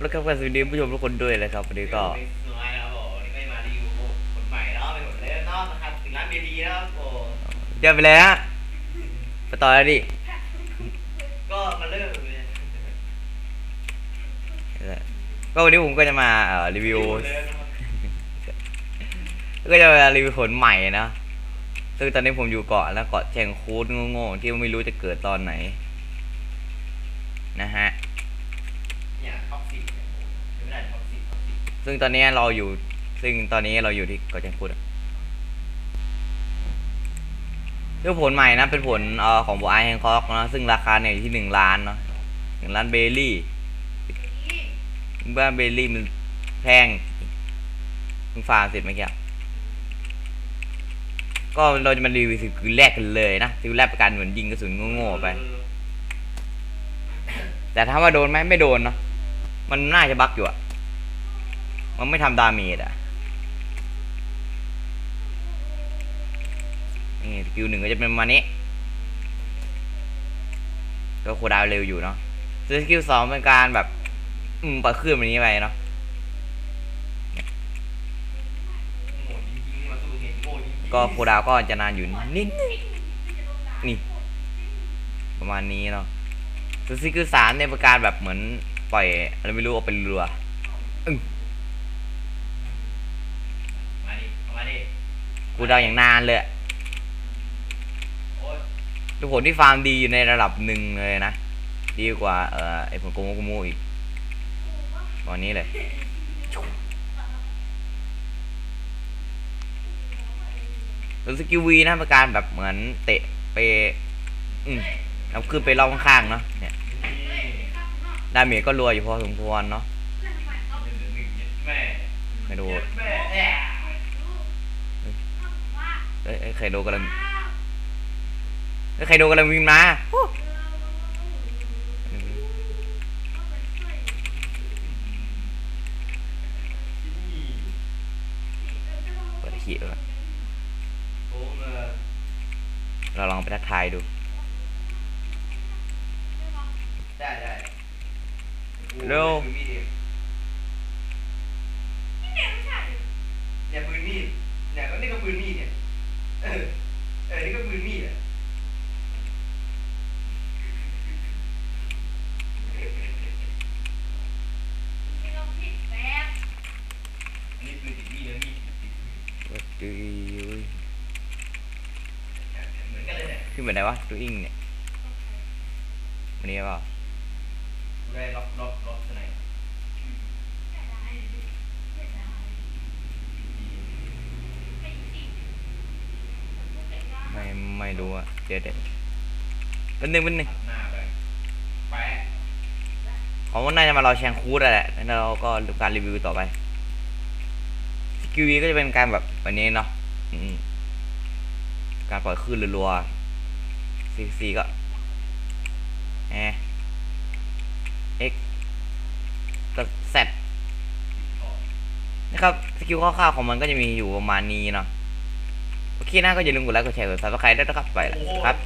แล้วก็สวัสดีผู้ชมทุกคนด้วยนะครับวันนี้ก็สวยครับผมวันนี้ก็มารีวิวคนใหม่เนาะเป็นคนเล่นเนาะนะครับถึงร้านเบดีนะครับโอ้เดี๋ยวไปเลยฮะไปต่อแล้วดิ ก็มาเริ่มเลยก็วันนี้ผมก็จะมาเอ่อรีวิวเริ่มนะครับก็จะมารีวิวผลใหม่นะ ซึ่งตอนนี้ผมอยู่เกาะแล้วเกาะแชงคูดโง่ๆที่ไม่รู้จะเกิดตอนไหน นะฮะ เนี่ยท็อกซิกเนี่ยไม่ได้ท็อกซิกท็อก ซึ่งตอนนี้เราอยู่ ซึ่งตอนนี้เราอยู่ที่เกาะแชงคูดอะเรื่องผลใหม่นะ เป็นผลอของบัวไอแฮงคอกนะซึ่งราคาเนี่ยอยู่ที่หนึ่งล้านเนาะหนึ่งล้านเบลลี่บ้านเบลลี่มันแพงเพิ่งฟาร์มเสร็จเมื่อกี้ก็เราจะมารีวิวสกิลแรกกันเลยนะสกิลแรกประกันเหมือนยิงกระสุนโง่ๆไป แต่ถ้าว่าโดนไหมไม่โดนเนาะมันน่าจะบักอยู่อะ มันไม่ทำดาเมจอะนี่สกิลหนึ่งก็จะเป็นประมาณนี้ก็โคดาวเร็วอยู่เนาะส่วนสกิลสองเป็นการแบบ อืมปล่อยคลื่นแบบนี้ไปเนาะก็โคดาวก็จะนานอยู่นิดนี่ ประมาณนี้เนาะส่วนสกิลสามเนี่ยเป็นการแบบเหมือนปล่อยอะไรไม่รู้เอาเป็นเรืออึ้งมาดิเอามาดิ โคดาอย่างนานเลยทุกผลที่ฟาร์มดีอยู่ในระดับหนึ่งเลยนะ ดีกว่าเอ่อไอผลโกโมโกโมอีกตอนนี้เลยแล้วสกิลวีนะป็นการแบบเหมือนเตะไปอืมเอาขึ้นไปรอบข้างๆเนาะเนี่ยดาเมจก็รัวอยู่พอสมควรเนาะหนึ่ดแเย็ดแม่แอะเอ้ยเอ้ยใครโดกำลังเอ้ยใครโดกำลังวิ่งมาเปิดขีดแล้วโอ้เงอเราลองไปทักทายดู ได้ได้เร็วเนี่ยปืนมีดเนี่ยก็นี่ก็ปืนมีดเนี่ย เออเออนี่ก็ปืนมีดอะอันนี้ปืนติดมีดแล้วมีดติดมีดว่าดูยเหมือนกันเลยเนี่ยขึ้นไปไหนวะดูอิงเนี่ยวันนี้เปล่ากูได้ล็อกล็อกล็อกไหน ไม่รู้อะเดี๋ยวเดี๋ยวเป็นหนึ่งเป็นหนึ่งหน้าไปแปของว่าน่าจะมารอแชงคูดแหละแล้วเราก็ดูการรีวิวต่อไปสกิลก็จะเป็นการแบบแบบนี้เนาะการปล่อยคลื่นรัวๆซีซีก็แอเอ็กก็แซดนะครับสกิลคร่าวๆของมันก็จะมีอยู่ประมาณนี้เนาะ โอเคนะก็อย่าลืมกดไลค์กดแชร์กดซับสไครต์ด้วยนะครับไปแล้วครับ